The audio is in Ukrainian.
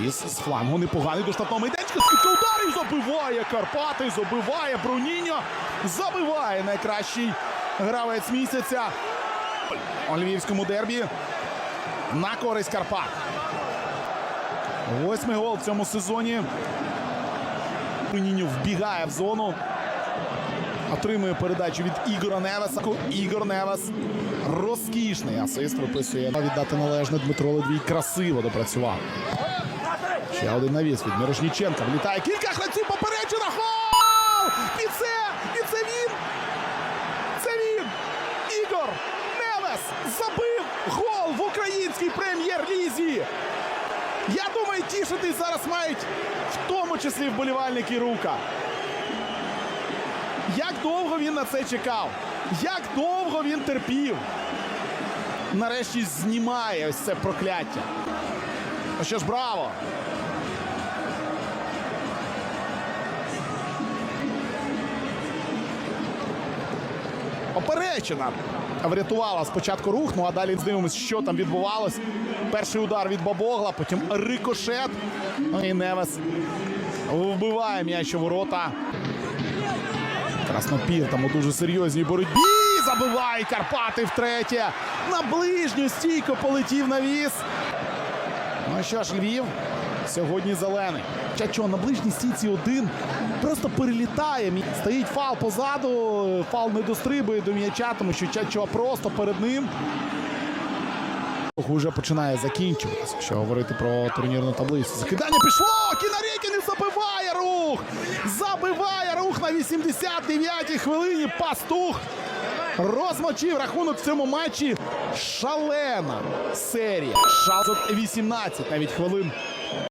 Навіс з флангу непоганий до штатного майданчика. Скільки ударів забиває Карпати, забиває Бруніньо. Забиває найкращий гравець місяця у львівському дербі на користь Карпат. Восьмий гол в цьому сезоні. Бруніньо вбігає в зону. Отримує передачу від Ігора Невеса. Ігор Невес. Розкішний асист виписує. Віддати належне Дмитро Ледвій красиво допрацював. Ще один навіс від Мірошніченка. Влітає кілька гравців попереджена. Гол! І це! І це він! Це він! Ігор Невес забив гол в українській прем'єр-лізі. Я думаю, тішитись зараз мають в тому числі вболівальники рука. Як довго він на це чекав? Як довго він терпів? Нарешті знімає ось це прокляття. Ну що ж, браво! Оперечена врятувала спочатку рух, ну а далі дивимось, що там відбувалось. Перший удар від Бабогла, потім рикошет. Ну і Невес вбиває м'яч у ворота. Краснопір там у дуже серйозній боротьбі. Забиває Карпати втретє. На ближню стійко полетів навіс. Ну що ж, Львів сьогодні зелений. Чачо на ближній стійці один просто перелітає. Стоїть фал позаду. Фал не дострибує до м'яча, тому що Чачо просто перед ним. Уже починає закінчуватися, якщо говорити про турнірну таблицю. Закидання пішло! Кінарєкін забиває рух! Забиває рух на 89-й хвилині. Пастух розмочив рахунок в цьому матчі. Шалена серія. Шал 18 навіть хвилин